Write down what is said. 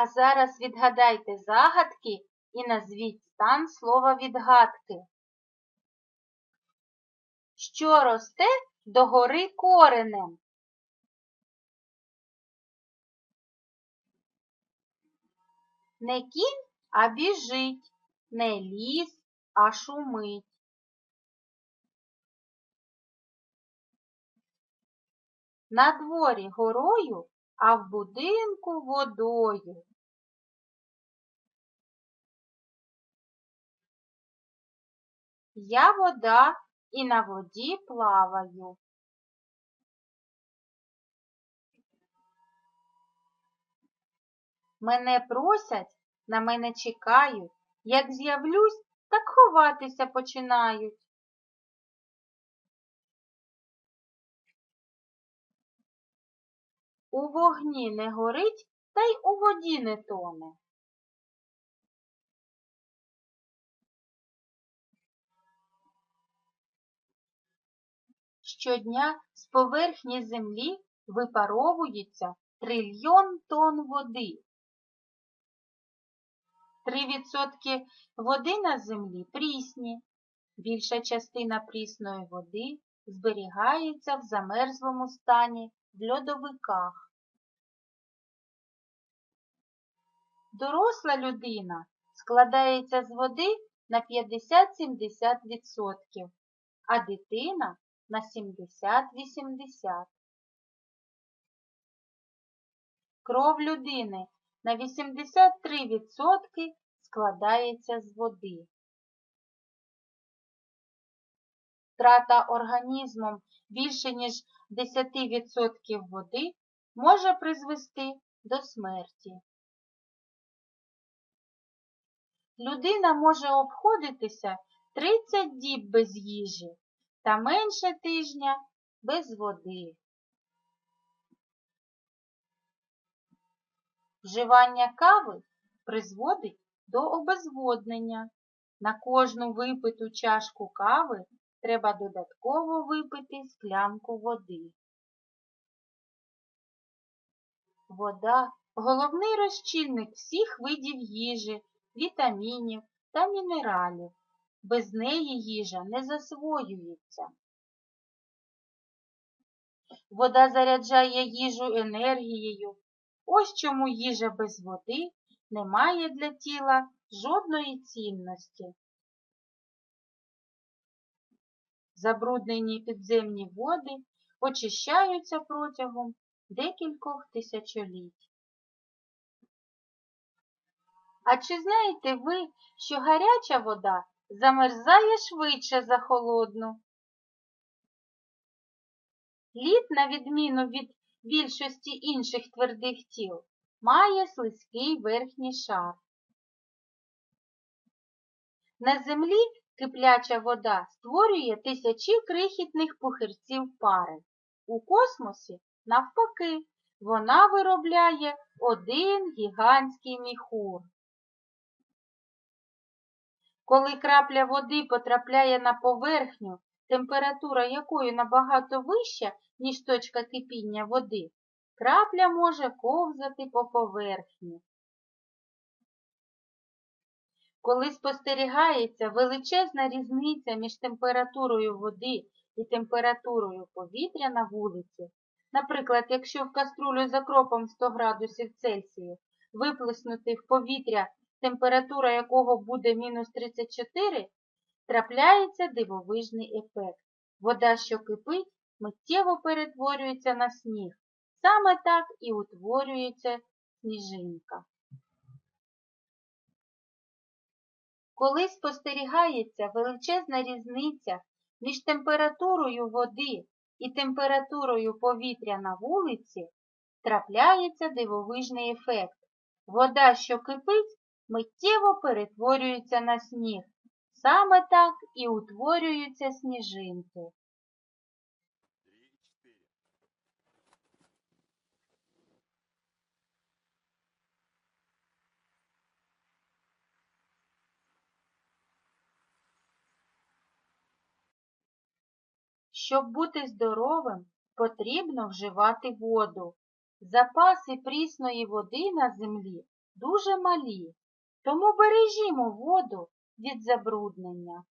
А зараз відгадайте загадки і назвіть стан слова відгадки. Що росте догори коренем? Не кінь, а біжить, не ліс, а шумить. На дворі горою, а в будинку водою. Я вода і на воді плаваю. Мене просять, на мене чекають. Як з'явлюсь, так ховатися починають. У вогні не горить, та й у воді не тоне. Щодня з поверхні землі випаровується трильйон тонн води. 3% води на землі прісні. Більша частина прісної води зберігається в замерзлому стані в льодовиках. Доросла людина складається з води на 50-70%, а дитина на 70-80%. Кров людини на 83% складається з води. Втрата організмом більше ніж 10% води може призвести до смерті. Людина може обходитися 30 діб без їжі та менше тижня без води. Вживання кави призводить до обезводнення. На кожну випиту чашку кави треба додатково випити склянку води. Вода головний розчинник всіх видів їжі, вітамінів та мінералів. Без неї їжа не засвоюється. Вода заряджає їжу енергією. Ось чому їжа без води не має для тіла жодної цінності. Забруднені підземні води очищаються протягом декількох тисячоліть. А чи знаєте ви, що гаряча вода замерзає швидше за холодну? Лід, на відміну від більшості інших твердих тіл, має слизький верхній шар. На землі кипляча вода створює тисячі крихітних пухирців пари. У космосі, навпаки, вона виробляє один гігантський міхур. Коли крапля води потрапляє на поверхню, температура якої набагато вища, ніж точка кипіння води, крапля може ковзати по поверхні. Коли спостерігається величезна різниця між температурою води і температурою повітря на вулиці, наприклад, якщо в каструлю за кропом 100 градусів Цельсію виплеснути в повітря, температура якого буде мінус 34, трапляється дивовижний ефект. Вода, що кипить, миттєво перетворюється на сніг. Саме так і утворюється сніжинка. Коли спостерігається величезна різниця між температурою води і температурою повітря на вулиці, трапляється дивовижний ефект. Вода, що кипить, миттєво перетворюється на сніг. Саме так і утворюються сніжинки. Щоб бути здоровим, потрібно вживати воду. Запаси прісної води на землі дуже малі, тому бережімо воду від забруднення.